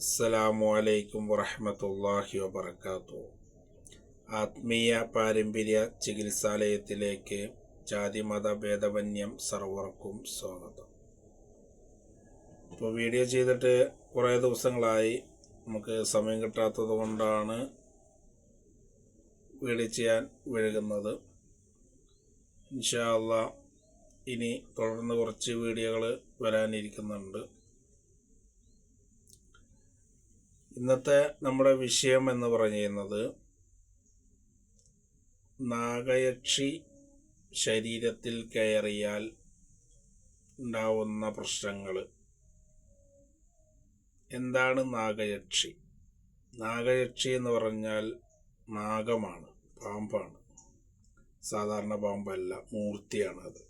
അസ്സലാമു അലൈക്കും വറഹ്മത്തുള്ളാഹി വബറകാതുഹു. ആത്മീയ പാരമ്പര്യ ചികിത്സാലയത്തിലേക്ക് ജാതിമത ഭേദമന്യം സർവർക്കും സ്വാഗതം. ഇപ്പോൾ വീഡിയോ ചെയ്തിട്ട് കുറേ ദിവസങ്ങളായി. നമുക്ക് സമയം കിട്ടാത്തത് കൊണ്ടാണ് വീഡിയോ ചെയ്യാൻ വഴുകുന്നത് ഇൻഷാ അള്ളാ ഇനി തുടർന്ന് കുറച്ച് വീഡിയോകൾ വരാനിരിക്കുന്നുണ്ട്. ഇന്നത്തെ നമ്മുടെ വിഷയം എന്ന് പറയുന്നത് നാഗയക്ഷി ശരീരത്തിൽ കയറിയാൽ ഉണ്ടാവുന്ന പ്രശ്നങ്ങൾ എന്താണ് നാഗയക്ഷി? നാഗയക്ഷി എന്ന് പറഞ്ഞാൽ നാഗമാണ് പാമ്പാണ്. സാധാരണ പാമ്പല്ല മൂർത്തിയാണ് അത്.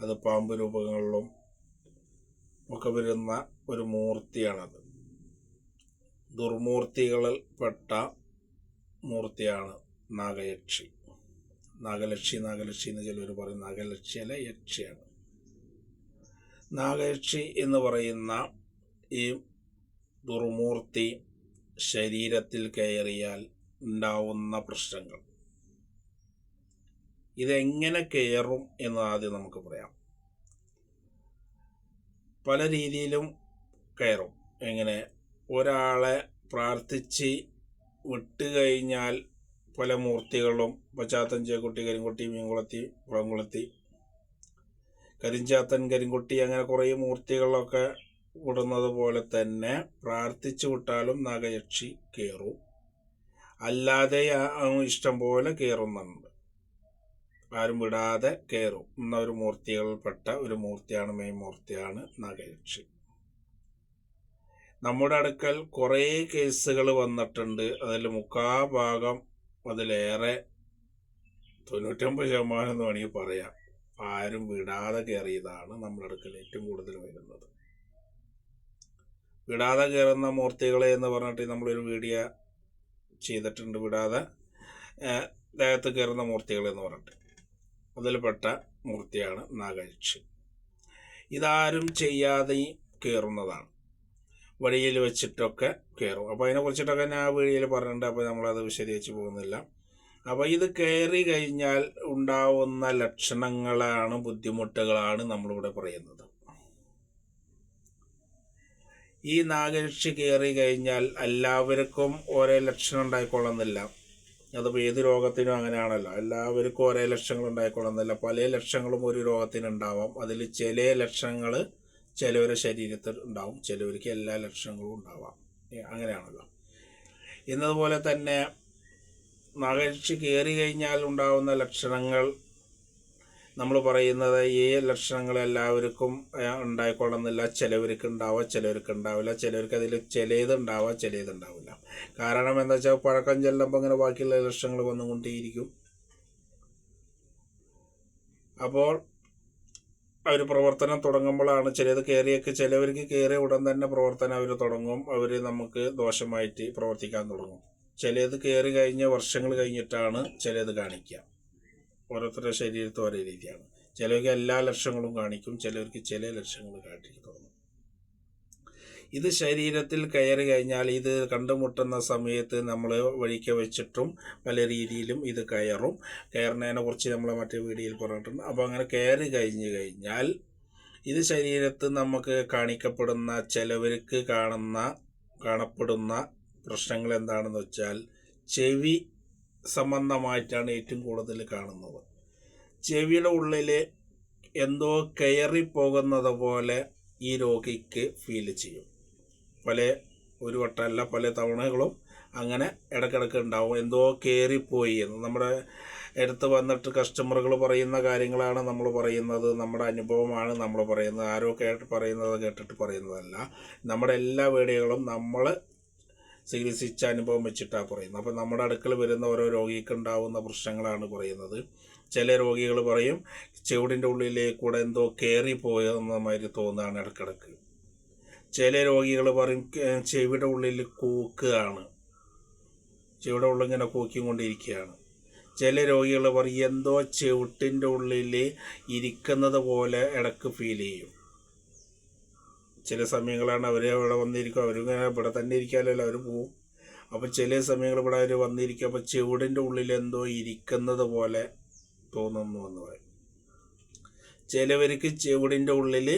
അത് പാമ്പ് രൂപങ്ങളിലും ഒക്കെ വരുന്ന ഒരു മൂർത്തിയാണത്. ദുർമൂർത്തികളിൽ പെട്ട മൂർത്തിയാണ് നാഗയക്ഷി. നാഗലക്ഷി നാഗലക്ഷി എന്ന് ചിലർ പറയും. നാഗലക്ഷി അല്ല യക്ഷിയാണ്. നാഗയക്ഷി എന്ന് പറയുന്ന ഈ ദുർമൂർത്തി ശരീരത്തിൽ കയറിയാൽ ഉണ്ടാവുന്ന പ്രശ്നങ്ങൾ. ഇതെങ്ങനെ കയറും എന്ന് ആദ്യം നമുക്ക് പറയാം. പല രീതിയിലും കയറും. എങ്ങനെ? ഒരാളെ പ്രാർത്ഥിച്ച് വിട്ട് കഴിഞ്ഞാൽ പല മൂർത്തികളും പശ്ചാത്തൻ ചേക്കുട്ടി കരിങ്കുട്ടി മീൻകുളത്തി പുറംകുളത്തി കരിഞ്ചാത്തൻ കരിങ്കുട്ടി അങ്ങനെ കുറേ മൂർത്തികളൊക്കെ വിടുന്നത് പോലെ തന്നെ പ്രാർത്ഥിച്ചു വിട്ടാലും നാഗയക്ഷി കയറും. അല്ലാതെ ഇഷ്ടം പോലെ കയറുന്നുണ്ട്. ആരും വിടാതെ കയറും. എന്ന ഒരു മൂർത്തികളിൽപ്പെട്ട ഒരു മൂർത്തിയാണ് മെയിൻ മൂർത്തിയാണ് നാഗയക്ഷി. നമ്മുടെ അടുക്കൽ കുറേ കേസുകൾ വന്നിട്ടുണ്ട്. അതിൽ മുക്കാ ഭാഗം അതിലേറെ തൊണ്ണൂറ്റൊമ്പത് ശതമാനം എന്ന് വേണമെങ്കിൽ പറയാം. ആരും വിടാതെ കയറിയതാണ് നമ്മുടെ അടുക്കൽ ഏറ്റവും കൂടുതൽ വരുന്നത്. വിടാതെ കയറുന്ന മൂർത്തികളെ എന്ന് പറഞ്ഞിട്ട് നമ്മളൊരു വീഡിയോ ചെയ്തിട്ടുണ്ട്. വിടാതെ ദേഹത്ത് കയറുന്ന മൂർത്തികൾ എന്ന് പറഞ്ഞിട്ട്. അതിൽപ്പെട്ട മൂർത്തിയാണ് നാഗയക്ഷി ഇതാരും ചെയ്യാതെ കയറുന്നതാണ്. വഴിയിൽ വെച്ചിട്ടൊക്കെ കയറും അപ്പോൾ അതിനെ കുറിച്ചിട്ടൊക്കെ ഞാൻ ആ വീഡിയോയിൽ പറഞ്ഞിട്ടുണ്ട്. അപ്പോൾ നമ്മളത് വിശദീകരിച്ച് പോകുന്നില്ല. അപ്പോൾ ഇത് കയറി കഴിഞ്ഞാൽ ഉണ്ടാവുന്ന ലക്ഷണങ്ങളാണ് ബുദ്ധിമുട്ടുകളാണ് നമ്മളിവിടെ പറയുന്നത്. ഈ നാഗരക്ഷി കയറി കഴിഞ്ഞാൽ എല്ലാവർക്കും ഒരേ ലക്ഷണം ഉണ്ടായിക്കൊള്ളുന്നില്ല. അതിപ്പോൾ ഏത് രോഗത്തിനും അങ്ങനെയാണല്ലോ. എല്ലാവർക്കും ഒരേ ലക്ഷണങ്ങൾ ഉണ്ടായിക്കൊള്ളുന്നില്ല. പല ലക്ഷണങ്ങളും ഒരു രോഗത്തിനുണ്ടാവാം. അതിൽ ചില ലക്ഷണങ്ങൾ ചിലവരുടെ ശരീരത്തിൽ ഉണ്ടാവും. ചിലവർക്ക് എല്ലാ ലക്ഷണങ്ങളും ഉണ്ടാവാം. അങ്ങനെയാണല്ലോ. എന്നതുപോലെ തന്നെ നകഴ്ച കയറി കഴിഞ്ഞാൽ ഉണ്ടാവുന്ന ലക്ഷണങ്ങൾ നമ്മൾ പറയുന്നത് ഈ ലക്ഷണങ്ങൾ എല്ലാവർക്കും ഉണ്ടായിക്കൊള്ളുന്നില്ല. ചിലവർക്ക് ഉണ്ടാവുക ചിലവർക്ക് ഉണ്ടാവില്ല. ചിലവർക്ക് അതിൽ ചിലത് ഉണ്ടാവുക ചിലത് ഉണ്ടാവില്ല. കാരണം എന്താ വെച്ചാൽ പഴക്കം ചെല്ലുമ്പോൾ അങ്ങനെ ബാക്കിയുള്ള ലക്ഷണങ്ങൾ വന്നുകൊണ്ടേയിരിക്കും. അപ്പോൾ അവർ പ്രവർത്തനം തുടങ്ങുമ്പോഴാണ് ചിലത് കയറിയൊക്കെ ചിലവർക്ക് കയറിയ ഉടൻ തന്നെ പ്രവർത്തനം അവർ തുടങ്ങും. അവർ നമുക്ക് ദോഷമായിട്ട് പ്രവർത്തിക്കാൻ തുടങ്ങും. ചിലത് കയറി കഴിഞ്ഞ വർഷങ്ങൾ കഴിഞ്ഞിട്ടാണ് ചിലത് കാണിക്കുക. ഓരോരുത്തരുടെ ശരീരത്തിൽ ഒരേ രീതിയാണ്. ചിലർക്ക് എല്ലാ ലക്ഷങ്ങളും കാണിക്കും ചിലർക്ക് ചില ലക്ഷങ്ങൾ കാട്ടി തുടങ്ങും. ഇത് ശരീരത്തിൽ കയറി കഴിഞ്ഞാൽ ഇത് കണ്ടുമുട്ടുന്ന സമയത്ത് നമ്മൾ വഴിക്ക് വെച്ചിട്ടും പല രീതിയിലും ഇത് കയറും. കയറുന്നതിനെ കുറിച്ച് നമ്മൾ മറ്റേ വീഡിയോയിൽ പറഞ്ഞിട്ടുണ്ട്. അപ്പോൾ അങ്ങനെ കയറി കഴിഞ്ഞ് കഴിഞ്ഞാൽ ഇത് ശരീരത്ത് നമുക്ക് കാണിക്കപ്പെടുന്ന ചിലവർക്ക് കാണുന്ന കാണപ്പെടുന്ന പ്രശ്നങ്ങൾ എന്താണെന്ന് വെച്ചാൽ ചെവി സംബന്ധമായിട്ടാണ് ഏറ്റവും കൂടുതൽ കാണുന്നത്. ചെവിയുടെ ഉള്ളിൽ എന്തോ കയറി പോകുന്നത് പോലെ ഈ രോഗിക്ക് ഫീൽ ചെയ്യും. പല ഒരു വട്ടമല്ല പല തവണകളും അങ്ങനെ ഇടക്കിടക്ക് ഉണ്ടാവും. എന്തോ കയറിപ്പോയി എന്ന് നമ്മുടെ അടുത്ത് വന്നിട്ട് കസ്റ്റമറുകൾ പറയുന്ന കാര്യങ്ങളാണ് നമ്മൾ പറയുന്നത്. നമ്മുടെ അനുഭവമാണ് നമ്മൾ പറയുന്നത്. ആരോ കേട്ട് പറയുന്നത് കേട്ടിട്ട് പറയുന്നതല്ല. നമ്മുടെ എല്ലാ വീഡിയോകളും നമ്മൾ ചികിത്സിച്ച അനുഭവം വെച്ചിട്ടാണ് പറയുന്നത്. അപ്പോൾ നമ്മുടെ അടുക്കൽ വരുന്ന ഓരോ രോഗിക്ക് ഉണ്ടാവുന്ന പ്രശ്നങ്ങളാണ് പറയുന്നത്. ചില രോഗികൾ പറയും ചെവിടിന്റെ ഉള്ളിലേക്കൂടെ എന്തോ കയറി പോയെന്ന മാതിരി തോന്നുകയാണ് ഇടക്കിടക്ക്. ചില രോഗികൾ പറയും ചെവിയുടെ ഉള്ളിൽ കൂക്കുകയാണ്. ചെവിയുടെ ഉള്ളിൽ ഇങ്ങനെ കൂക്കിക്കൊണ്ടിരിക്കുകയാണ് ചില രോഗികൾ പറയും എന്തോ ചെവിട്ടിന്റെ ഉള്ളിൽ ഇരിക്കുന്നത് പോലെ ഇടയ്ക്ക് ഫീൽ ചെയ്യും. ചില സമയങ്ങളാണ് അവർ ഇവിടെ വന്നിരിക്കും. അവരിങ്ങനെ ഇവിടെ തന്നെ ഇരിക്കാമല്ലോ അവർ പോവും. അപ്പോൾ ചില സമയങ്ങൾ ഇവിടെ അവർ വന്നിരിക്കും. അപ്പോൾ ചെവിടിന്റെ ഉള്ളിൽ എന്തോ ഇരിക്കുന്നത് പോലെ തോന്നുന്നു എന്ന് പറയും. ചിലവർക്ക് ചെവിടിന്റെ ഉള്ളിൽ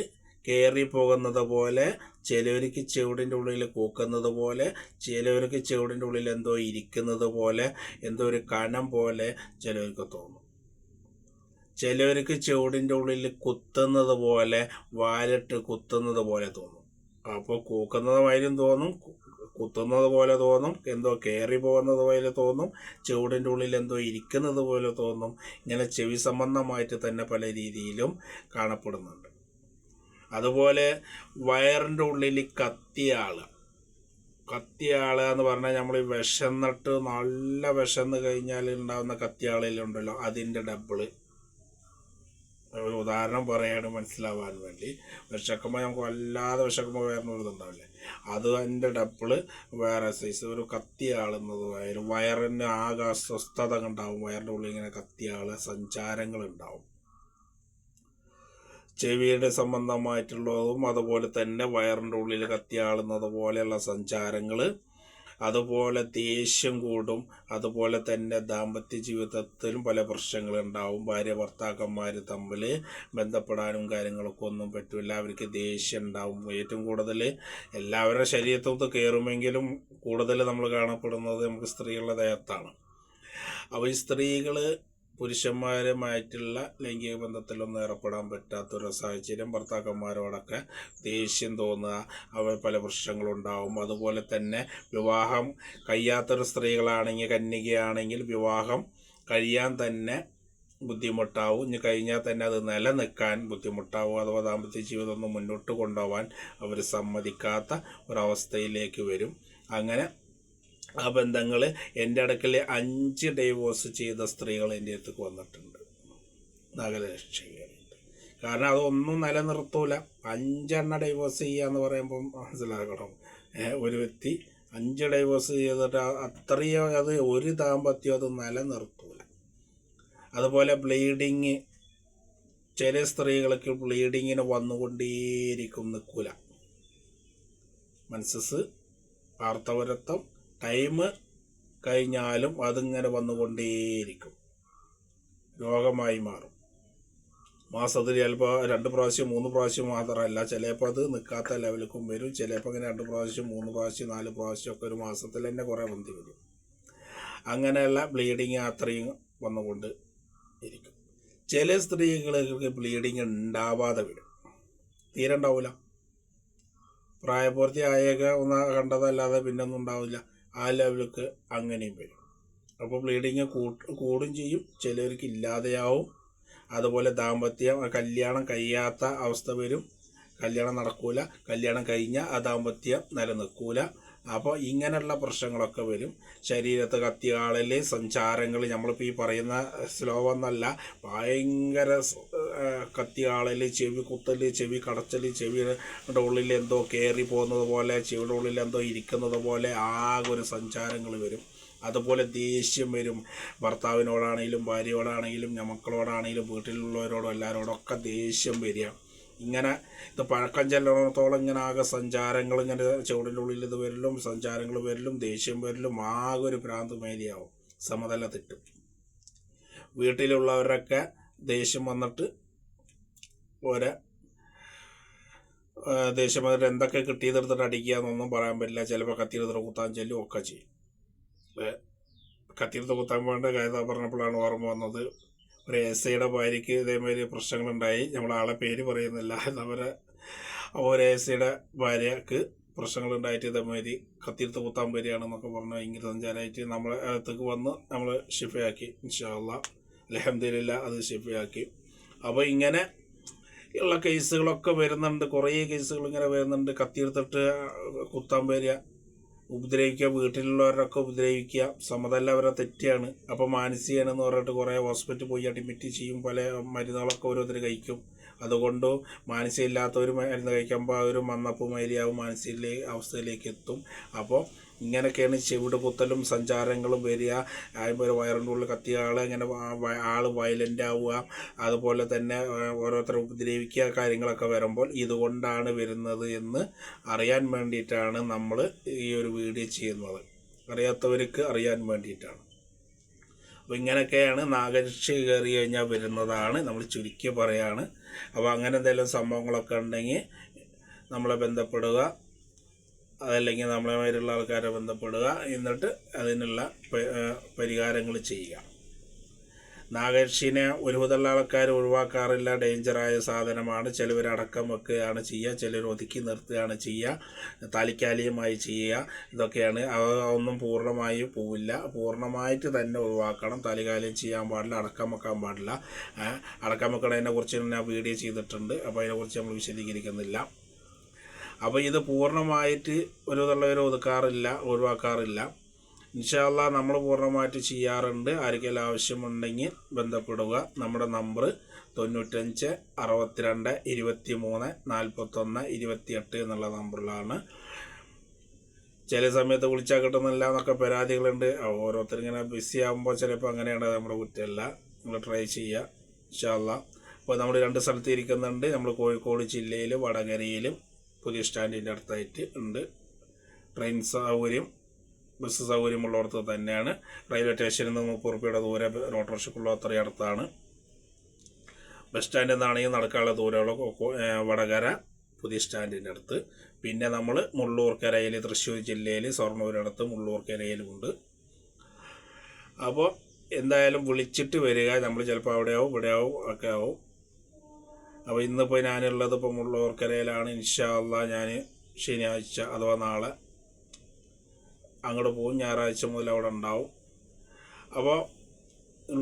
കയറി പോകുന്നത് പോലെ ചിലവർക്ക് ചെവിടിന്റെ ഉള്ളിൽ കൂക്കുന്നത് പോലെ ചിലവർക്ക് ചെവിടിന്റെ ഉള്ളിൽ എന്തോ ഇരിക്കുന്നത് പോലെ എന്തോ ഒരു കനം പോലെ ചിലവർക്ക് തോന്നും. ചിലവർക്ക് ചെവിടിന്റെ ഉള്ളിൽ കുത്തുന്നത് പോലെ വാലിട്ട് കുത്തുന്നത് പോലെ തോന്നും. അപ്പോൾ കൂക്കുന്നത് മാതിരിയും തോന്നും കുത്തുന്നത് പോലെ തോന്നും എന്തോ കയറി പോകുന്നത് പോലെ തോന്നും ചുവടിന്റെ ഉള്ളിൽ എന്തോ ഇരിക്കുന്നത് പോലെ തോന്നും ഇങ്ങനെ ചെവി സംബന്ധമായിട്ട് തന്നെ പല രീതിയിലും കാണപ്പെടുന്നുണ്ട്. അതുപോലെ വയറിന്റെ ഉള്ളിൽ കത്തിയ ആൾ എന്ന് പറഞ്ഞാൽ നമ്മൾ വിശന്നിട്ട് നല്ല വിശന്ന് കഴിഞ്ഞാൽ ഉണ്ടാകുന്ന കത്തിയാളിലുണ്ടല്ലോ അതിന്റെ ഡബിൾ ഒരു ഉദാഹരണം പറയാണ് മനസ്സിലാവാൻ വേണ്ടി. വിശക്കുമ്പോൾ നമുക്ക് വല്ലാതെ വിശക്കുമ്പോൾ വേറെ ഇതുണ്ടാവില്ലേ അത് അതിന്റെ ഡബിൾ വേറെ സൈസ് ഒരു കത്തിയാളുന്നത് വയറ്. വയറിന് ആകെ അസ്വസ്ഥത ഉണ്ടാവും. വയറിന്റെ ഉള്ളിൽ ഇങ്ങനെ കത്തിയാൾ സഞ്ചാരങ്ങളുണ്ടാവും ചെവിയുടെ സംബന്ധമായിട്ടുള്ളതും അതുപോലെ തന്നെ വയറിന്റെ ഉള്ളിൽ കത്തിയാളുന്നത് പോലെയുള്ള സഞ്ചാരങ്ങൾ അതുപോലെ ദേഷ്യം കൂടും. അതുപോലെ തന്നെ ദാമ്പത്യ ജീവിതത്തിലും പല പ്രശ്നങ്ങളുണ്ടാവും. ഭാര്യ ഭർത്താക്കന്മാർ തമ്മിൽ ബന്ധപ്പെടാനും കാര്യങ്ങളൊക്കെ ഒന്നും പറ്റില്ല അവർക്ക് ദേഷ്യം ഉണ്ടാവും ഏറ്റവും കൂടുതൽ. എല്ലാവരുടെ ശരീരത്തൊത്ത് കയറുമെങ്കിലും കൂടുതൽ നമ്മൾ കാണപ്പെടുന്നത് നമുക്ക് സ്ത്രീകളുടെ ദേഹത്താണ്. അപ്പോൾ ഈ സ്ത്രീകൾ പുരുഷന്മാരുമായിട്ടുള്ള ലൈംഗിക ബന്ധത്തിലൊന്നും ഏർപ്പെടാൻ പറ്റാത്തൊരു സാഹചര്യം ഭർത്താക്കന്മാരോടൊക്കെ ദേഷ്യം തോന്നുക അവർ പല പ്രശ്നങ്ങളുണ്ടാവും. അതുപോലെ തന്നെ വിവാഹം കഴിയാത്തൊരു സ്ത്രീകളാണെങ്കിൽ കന്യകയാണെങ്കിൽ വിവാഹം കഴിയാൻ തന്നെ ബുദ്ധിമുട്ടാവും. ഇനി കഴിഞ്ഞാൽ തന്നെ അത് നിലനിൽക്കാൻ ബുദ്ധിമുട്ടാവും. അഥവാ ദാമ്പത്യ ജീവിതം ഒന്നും മുന്നോട്ട് കൊണ്ടുപോകാൻ അവർ സമ്മതിക്കാത്ത ഒരവസ്ഥയിലേക്ക് വരും. അങ്ങനെ ആ ബന്ധങ്ങൾ എന്റെ അടുക്കൽ അഞ്ച് ഡൈവോഴ്സ് ചെയ്ത സ്ത്രീകൾ എന്റെ അടുത്തേക്ക് വന്നിട്ടുണ്ട്. നഗരരക്ഷകരുണ്ട്. കാരണം അതൊന്നും നിലനിർത്തൂല. അഞ്ചെണ്ണ ഡൈവോഴ്സ് ചെയ്യുക എന്ന് പറയുമ്പോൾ മനസ്സിലാക്കണം ഒരു വ്യക്തി അഞ്ച് ഡൈവോഴ്സ് ചെയ്തിട്ട് അത്രയോ അത് ഒരു ദാമ്പത്യം അത് നിലനിർത്തൂല. അതുപോലെ ബ്ലീഡിങ് ചില സ്ത്രീകൾക്ക് ബ്ലീഡിങ്ങിന് വന്നുകൊണ്ടേയിരിക്കും നിൽക്കൂല മനസ്സസ് ആർത്തവരത്വം ടൈം കഴിഞ്ഞാലും അതിങ്ങനെ വന്നുകൊണ്ടേയിരിക്കും. രോഗമായി മാറും. മാസത്തിൽ ചിലപ്പോൾ രണ്ട് പ്രാവശ്യം മൂന്ന് പ്രാവശ്യം മാത്രമല്ല ചിലപ്പോൾ അത് നിൽക്കാത്ത ലെവലിലേക്കും വരും. ചിലപ്പോൾ ഇങ്ങനെ രണ്ട് പ്രാവശ്യം മൂന്ന് പ്രാവശ്യം നാല് പ്രാവശ്യം ഒക്കെ ഒരു മാസത്തിൽ തന്നെ കുറേ വന്നി വരും. അങ്ങനെയുള്ള ബ്ലീഡിങ് അത്രയും വന്നുകൊണ്ട് ഇരിക്കും. ചില സ്ത്രീകൾക്ക് ബ്ലീഡിങ് ഉണ്ടാവാതെ വരും. തീരെ ഉണ്ടാവില്ല പ്രായപൂർത്തിയായൊക്കെ ഒന്ന് കണ്ടതല്ലാതെ പിന്നൊന്നും ഉണ്ടാവില്ല. ആ ലെവലൊക്കെ അങ്ങനെയും വരും. അപ്പോൾ ബ്ലീഡിങ് കൂടും ചെയ്യും. ചിലർക്ക് ഇല്ലാതെയാവും. അതുപോലെ ദാമ്പത്യം കല്യാണം കഴിയാത്ത അവസ്ഥ വരും. കല്യാണം നടക്കൂല. കല്യാണം കഴിഞ്ഞാൽ ആ ദാമ്പത്യം നിലനിൽക്കൂല. അപ്പോൾ ഇങ്ങനെയുള്ള പ്രശ്നങ്ങളൊക്കെ വരും. ശരീരത്ത് കത്തിയാളൽ സഞ്ചാരങ്ങൾ നമ്മളിപ്പോൾ ഈ പറയുന്ന സ്ലോ എന്നല്ല ഭയങ്കര കത്തിയാളൽ ചെവി കുത്തൽ ചെവി കടച്ചൽ ചെവിയുടെ ഉള്ളിൽ എന്തോ കയറി പോകുന്നത് പോലെ ചെവിയുടെ ഉള്ളിൽ എന്തോ ഇരിക്കുന്നത് പോലെ ആകെ ഒരു സഞ്ചാരങ്ങൾ വരും. അതുപോലെ ദേഷ്യം വരും. ഭർത്താവിനോടാണെങ്കിലും ഭാര്യയോടാണെങ്കിലും മക്കളോടാണെങ്കിലും വീട്ടിലുള്ളവരോടും എല്ലാവരോടൊക്കെ ദേഷ്യം വരിക. ഇങ്ങനെ ഇത് പഴക്കം ചെല്ലണത്തോളം ഇങ്ങനെ ആകെ സഞ്ചാരങ്ങൾ ഇങ്ങനെ ചുവടിന്റെ ഉള്ളിൽ ഇത് വരലും സഞ്ചാരങ്ങൾ വരലും ദേഷ്യം വരലും ആകെ ഒരു ഭ്രാന്ത് മേലിയാവും സമതല തെറ്റും. വീട്ടിലുള്ളവരൊക്കെ ദേഷ്യം വന്നിട്ട് ഓരോ ദേഷ്യം എന്തൊക്കെ കിട്ടിയതെടുത്തിട്ട് അടിക്കുക എന്നൊന്നും പറയാൻ പറ്റില്ല. ചിലപ്പോൾ കത്തിയെടുത്തിട്ട് കുത്താൻ ചെല്ലും ഒക്കെ ചെയ്യും. കത്തിയെടുത്ത് കുത്താൻ പോകേണ്ട കാര്യം പറഞ്ഞപ്പോഴാണ് ഓർമ്മ വന്നത്. ഒരു എസ് ഐയുടെ ഭാര്യയ്ക്ക് ഇതേമാതിരി പ്രശ്നങ്ങളുണ്ടായി. നമ്മളാളെ പേര് പറയുന്നില്ല എന്നവരെ. ഒരു എസ് ഐയുടെ ഭാര്യക്ക് പ്രശ്നങ്ങളുണ്ടായിട്ട് ഇതേമാതിരി കത്തിയെടുത്ത് കുത്താൻ വരികയാണെന്നൊക്കെ പറഞ്ഞു ഭയങ്കര സഞ്ചാരമായിട്ട് നമ്മളെ അകത്തേക്ക് വന്ന് നമ്മൾ ഷിഫയാക്കി ഇൻഷാല്ല അലഹമില്ല അത് ഷിഫയാക്കി അപ്പോൾ ഇങ്ങനെ ഉള്ള കേസുകളൊക്കെ വരുന്നുണ്ട്. കുറേ കേസുകൾ ഇങ്ങനെ വരുന്നുണ്ട്. കത്തിയെടുത്തിട്ട് കുത്താൻ വരിക ഉപദ്രവിക്കുക വീട്ടിലുള്ളവരൊക്കെ ഉപദ്രവിക്കുക. സമതല്ല അവരെ തെറ്റിയാണ് അപ്പോൾ മാനസികമാണെന്ന് പറഞ്ഞിട്ട് കുറേ ഹോസ്പിറ്റലിൽ പോയി അഡ്മിറ്റ് ചെയ്യും. പല മരുന്നുകളൊക്കെ ഓരോരുത്തർ കഴിക്കും. അതുകൊണ്ട് മാനസികമില്ലാത്തവർ മരുന്ന് കഴിക്കുമ്പോൾ അവർ മന്നപ്പ് മൈലിയാവും മാനസിക അവസ്ഥയിലേക്ക് എത്തും അപ്പോൾ ഇങ്ങനെയൊക്കെയാണ് ചെവിട് കുത്തലും സഞ്ചാരങ്ങളും വരിക. അതിപ്പോൾ ഒരു വയറിന്റെ ഉള്ളിൽ കത്തിയ ആൾ ഇങ്ങനെ ആൾ വയലന്റ് ആവുക. അതുപോലെ തന്നെ ഓരോരുത്തരെ ഉപദ്രവിക്കുക കാര്യങ്ങളൊക്കെ വരുമ്പോൾ ഇതുകൊണ്ടാണ് വരുന്നത് എന്ന് അറിയാൻ വേണ്ടിയിട്ടാണ് നമ്മൾ ഈ ഒരു വീഡിയോ ചെയ്യുന്നത്. അറിയാത്തവർക്ക് അറിയാൻ വേണ്ടിയിട്ടാണ്. അപ്പോൾ ഇങ്ങനെയൊക്കെയാണ് നാഗരക്ഷ കയറി കഴിഞ്ഞാൽ വരുന്നതാണ്. നമ്മൾ ചുരുക്കി പറയാണ്. അപ്പോൾ അങ്ങനെ എന്തെങ്കിലും സംഭവങ്ങളൊക്കെ ഉണ്ടെങ്കിൽ നമ്മളെ ബന്ധപ്പെടുക. അതല്ലെങ്കിൽ നമ്മളെ മാതിരിയുള്ള ആൾക്കാരെ ബന്ധപ്പെടുക. എന്നിട്ട് അതിനുള്ള പരിഹാരങ്ങൾ ചെയ്യുക. നാഗർഷിനെ ഒരുവിധമുള്ള ആൾക്കാർ ഒഴിവാക്കാറില്ല. ഡേഞ്ചറായ സാധനമാണ് ചിലവർ അടക്കം വെക്കുകയാണ് ചെയ്യുക. ചിലർ ഒതുക്കി നിർത്തുകയാണ് ചെയ്യുക. താലിക്കാലിയമായി ചെയ്യുക. ഇതൊക്കെയാണ്. ഒന്നും പൂർണമായി പോവില്ല. പൂർണമായിട്ട് തന്നെ ഒഴിവാക്കണം. താലികാലിയം ചെയ്യാൻ പാടില്ല. അടക്കം വെക്കാൻ പാടില്ല. അടക്കം വെക്കണതിനെ കുറിച്ച് ഞാൻ വീഡിയോ ചെയ്തിട്ടുണ്ട്. അപ്പോൾ അതിനെക്കുറിച്ച് നമ്മൾ വിശദീകരിക്കുന്നില്ല. അപ്പോൾ ഇത് പൂർണമായിട്ട് ഒരു തള്ളവർ ഒതുക്കാറില്ല ഒഴിവാക്കാറില്ല. ഇൻഷാല്ല നമ്മൾ പൂർണമായിട്ട് ചെയ്യാറുണ്ട്. ആർക്കെങ്കിലും ആവശ്യമുണ്ടെങ്കിൽ ബന്ധപ്പെടുക. നമ്മുടെ നമ്പർ തൊണ്ണൂറ്റഞ്ച് അറുപത്തിരണ്ട് ഇരുപത്തി മൂന്ന് നാൽപ്പത്തൊന്ന് ഇരുപത്തിയെട്ട് എന്നുള്ള നമ്പറിലാണ്. ചില സമയത്ത് വിളിച്ചാൽ കിട്ടുന്നില്ല എന്നൊക്കെ പരാതികളുണ്ട്. ഓരോരുത്തർ ഇങ്ങനെ ബിസി ആകുമ്പോൾ ചിലപ്പോൾ അങ്ങനെയാണ് നമ്മുടെ കുറ്റമല്ല. നിങ്ങൾ ട്രൈ ചെയ്യുക. ഇൻഷാല്ല അപ്പോൾ നമ്മൾ രണ്ട് സ്ഥലത്ത് ഇരിക്കുന്നുണ്ട്. നമ്മൾ കോഴിക്കോട് ജില്ലയിലും വടകരയിലും പുതിയ സ്റ്റാൻഡിന്റെ അടുത്തായിട്ട് ഉണ്ട്. ട്രെയിൻ സൗകര്യം ബസ് സൗകര്യമുള്ളിടത്ത് തന്നെയാണ്. റെയിൽവേ സ്റ്റേഷനിൽ നിന്ന് മുപ്പത് റുപ്യയുടെ ദൂരെ ഓട്ടോറിക്ഷക്കുള്ള അത്രയും അടുത്താണ് ബസ് സ്റ്റാൻഡിൽ നിന്നാണെങ്കിൽ നടക്കാനുള്ള ദൂരമുള്ള വടകര പുതിയ സ്റ്റാൻഡിന്റെ അടുത്ത്. പിന്നെ നമ്മൾ മുള്ളൂർക്കരയിൽ തൃശ്ശൂർ ജില്ലയിൽ സ്വർണൂരടുത്ത് മുള്ളൂർക്കരയിലുമുണ്ട് അപ്പോൾ എന്തായാലും വിളിച്ചിട്ട് വരിക. നമ്മൾ ചിലപ്പോൾ അവിടെയാവും ഇവിടെയാവും ഒക്കെ ആവും. അപ്പോൾ ഇന്നിപ്പോൾ ഞാനുള്ളത് ഇപ്പോൾ മുള്ളൂർക്കരയിലാണ് ഇൻഷാല്ല ഞാൻ ശനിയാഴ്ച അഥവാ നാളെ അങ്ങോട്ട് പോകും. ഞായറാഴ്ച മുതൽ അവിടെ ഉണ്ടാവും. അപ്പോൾ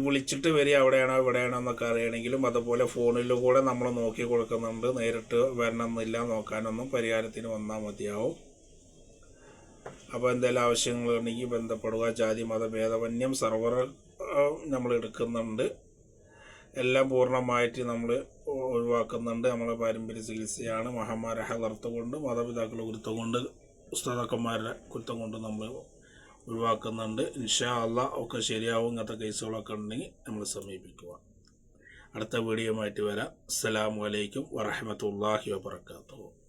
വിളിച്ചിട്ട് വരിക അവിടെയാണോ ഇവിടെയാണോ എന്നൊക്കെ അറിയണമെങ്കിലും അതുപോലെ ഫോണിൽ കൂടെ നമ്മൾ നോക്കി കൊടുക്കുന്നുണ്ട്. നേരിട്ട് വരണമെന്നില്ല നോക്കാനൊന്നും പരിഹാരത്തിന് വന്നാൽ മതിയാവും. അപ്പോൾ എന്തെങ്കിലും ആവശ്യങ്ങളുണ്ടെങ്കിൽ ബന്ധപ്പെടുക. ജാതി മത ഭേദമന്യം സർവർ നമ്മൾ എടുക്കുന്നുണ്ട്. എല്ലാം പൂർണമായിട്ട് നമ്മൾ ഒഴിവാക്കുന്നുണ്ട്. നമ്മളെ പാരമ്പര്യ ചികിത്സയാണ്. മഹാമാരഹ നിർത്തുകൊണ്ട് മാതാപിതാക്കൾ കുരുത്തുകൊണ്ട് ഉസ്താദക്കന്മാരുടെ കുറ്റം കൊണ്ട് നമ്മൾ ഒഴിവാക്കുന്നുണ്ട്. ഇൻഷാ അല്ല ഒക്കെ ശരിയാവും. ഇങ്ങനത്തെ കേസുകളൊക്കെ ഉണ്ടെങ്കിൽ നമ്മൾ സമീപിക്കുക. അടുത്ത വീഡിയോ ആയിട്ട് വരാം അസ്സലാമലൈക്കും വറഹമത്തല്ലാഹി വാബർക്കാത്തു